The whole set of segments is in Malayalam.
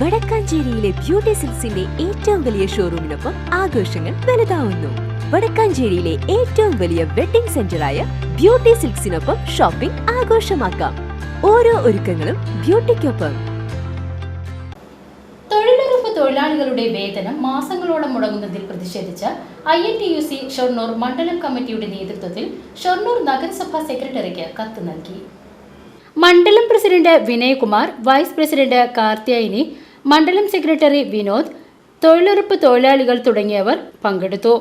വടക്കാഞ്ചേരിയിലെ ബ്യൂട്ടി സിൽസിന്റെ ഏറ്റവും വലിയ ഷോറൂമിനൊപ്പം ആഘോഷങ്ങൾ വലുതാവുന്നു. വടക്കാഞ്ചേരിയിലെ ഏറ്റവും വലിയ വെഡിംഗ് സെന്ററായ ബ്യൂട്ടി സിൽക്സിനൊപ്പം ഷോപ്പിംഗ് ആഘോഷമാക്കാം. ഓരോ ഒരുക്കങ്ങളും ബ്യൂട്ടിക്കൊപ്പം. തൊഴിലുറപ്പ് തൊഴിലാളികളുടെ വേതനം മാസങ്ങളോളം മുടങ്ങുന്നതിൽ പ്രതിഷേധിച്ച് I N T U C Shoranur മണ്ഡലം കമ്മിറ്റിയുടെ നേതൃത്വത്തിൽ ഷൊർണൂർ നഗരസഭാ സെക്രട്ടറിക്ക് കത്ത് നൽകി. മണ്ഡലം president Vinaykumar vice president Karthyayani മണ്ഡലം സെക്രട്ടറി വിനോദ് തൊഴിലുറപ്പ് തൊഴിലാളികൾ തുടങ്ങിയവർ പങ്കെടുത്തു.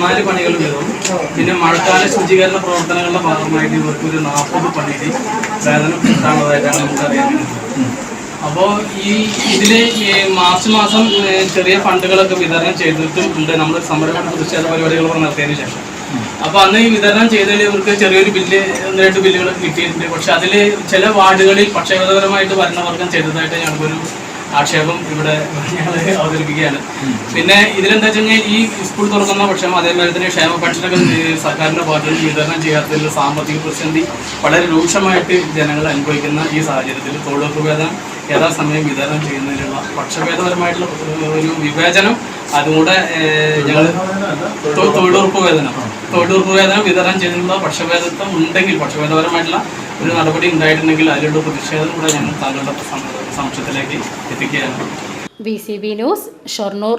നാല് വരും പിന്നെ മഴക്കാല ശുചീകരണ പ്രവർത്തനങ്ങളുടെ ഭാഗമായിട്ട് ഇവർക്ക് ഒരു നാൽപ്പത് പണിയുടെ വേതനം കിട്ടാനുള്ളതായിട്ടാണ് നമുക്കറിയാൻ അപ്പോൾ ഈ ഇതിൽ മാർച്ച് മാസം ചെറിയ ഫണ്ടുകളൊക്കെ വിതരണം ചെയ്തിട്ടും ഉണ്ട്. നമ്മൾ സമരം പ്രതിഷേധ പരിപാടികൾ നടത്തിയതിനു ശേഷം. അപ്പോൾ അന്ന് ഈ വിതരണം ചെയ്തതിൽ ഇവർക്ക് ചെറിയൊരു ബില്ല് ഒന്ന് രണ്ട് ബില്ലുകൾ കിട്ടിയിട്ടുണ്ട്. പക്ഷെ അതിൽ ചില വാർഡുകളിൽ പക്ഷേപതപരമായിട്ട് ഭരണവർഗം ചെയ്തതായിട്ട് ഞങ്ങൾക്കൊരു ആക്ഷേപം ഇവിടെ ഞങ്ങൾ അവതരിപ്പിക്കുകയാണ്. പിന്നെ ഇതിലെന്താ വെച്ച് കഴിഞ്ഞാൽ ഈ സ്കൂൾ തുറക്കുന്ന പക്ഷം അതേപോലെ തന്നെ ക്ഷേമ പെൻഷനൊക്കെ സർക്കാരിന്റെ ഭാഗത്ത് വിതരണം ചെയ്യാത്തതിൽ സാമ്പത്തിക പ്രതിസന്ധി വളരെ രൂക്ഷമായിട്ട് ജനങ്ങൾ അനുഭവിക്കുന്ന ഈ സാഹചര്യത്തിൽ തൊഴിലുറപ്പ് വേതനം യഥാസമയം വിതരണം ചെയ്യുന്നതിനുള്ള പക്ഷഭേദപരമായിട്ടുള്ള ഒരു വിവേചനം അതുകൂടെ ഞങ്ങൾ തൊഴിലുറപ്പ് വേതനം തൊഴിലുറപ്പ് വിതരണം ചെയ്യുന്നതിനുള്ള പക്ഷഭേദത്വം ഉണ്ടെങ്കിൽ പക്ഷഭേദപരമായിട്ടുള്ള ഒരു നടപടി ഉണ്ടായിട്ടുണ്ടെങ്കിൽ അതിലുള്ള പ്രതിഷേധം കൂടെ ഞങ്ങൾ താങ്കളുടെ സംശയത്തിലേക്ക് എത്തിക്കുകയാണ്. B C B news Shoranur